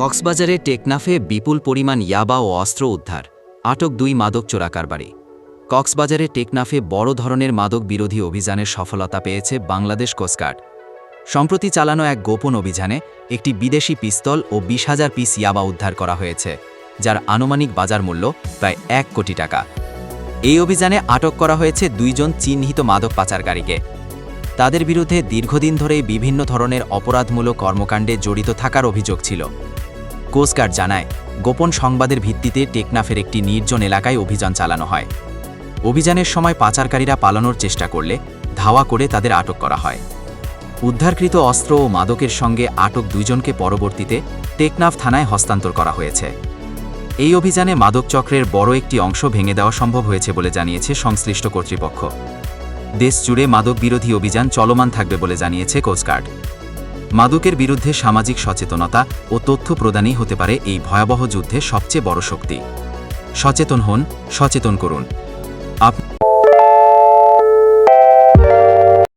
কক্সবাজারে টেকনাফে বিপুল পরিমাণ ইয়াবা ও অস্ত্র উদ্ধার, আটক দুই মাদক চোরাকারবারি। কক্সবাজারে টেকনাফে বড় ধরনের মাদক বিরোধী অভিযানের সফলতা পেয়েছে বাংলাদেশ কোস্টগার্ড সম্প্রতি চালানো এক গোপন অভিযানে একটি বিদেশি পিস্তল ও বিশ হাজার পিস ইয়াবা উদ্ধার করা হয়েছে, যার আনুমানিক বাজার মূল্য প্রায় এক কোটি টাকা। এই অভিযানে আটক করা হয়েছে দুইজন চিহ্নিত মাদক পাচারকারীকে। তাদের বিরুদ্ধে দীর্ঘদিন ধরেই বিভিন্ন ধরনের অপরাধমূলক কর্মকাণ্ডে জড়িত থাকার অভিযোগ ছিল। কোস্টগার্ড জানায়, গোপন সংবাদের ভিত্তিতে টেকনাফের একটি নির্জন এলাকায় অভিযান চালানো হয়। অভিযানের সময় পাচারকারীরা পালানোর চেষ্টা করলে ধাওয়া করে তাদের আটক করা হয়। উদ্ধারকৃত অস্ত্র ও মাদকের সঙ্গে আটক দুইজনকে পরবর্তীতে টেকনাফ থানায় হস্তান্তর করা হয়েছে। এই অভিযানে মাদক চক্রের বড় একটি অংশ ভেঙে দেওয়া সম্ভব হয়েছে বলে জানিয়েছে সংশ্লিষ্ট কর্তৃপক্ষ। দেশ জুড়ে মাদক বিরোধী অভিযান চলমান থাকবে বলে জানিয়েছে কোস্টগার্ড। মাদকের বিরুদ্ধে সামাজিক সচেতনতা ও তথ্য প্রদানই হতে পারে এই ভয়াবহ যুদ্ধে সবচেয়ে বড় শক্তি। সচেতন হন, সচেতন করুন। আপ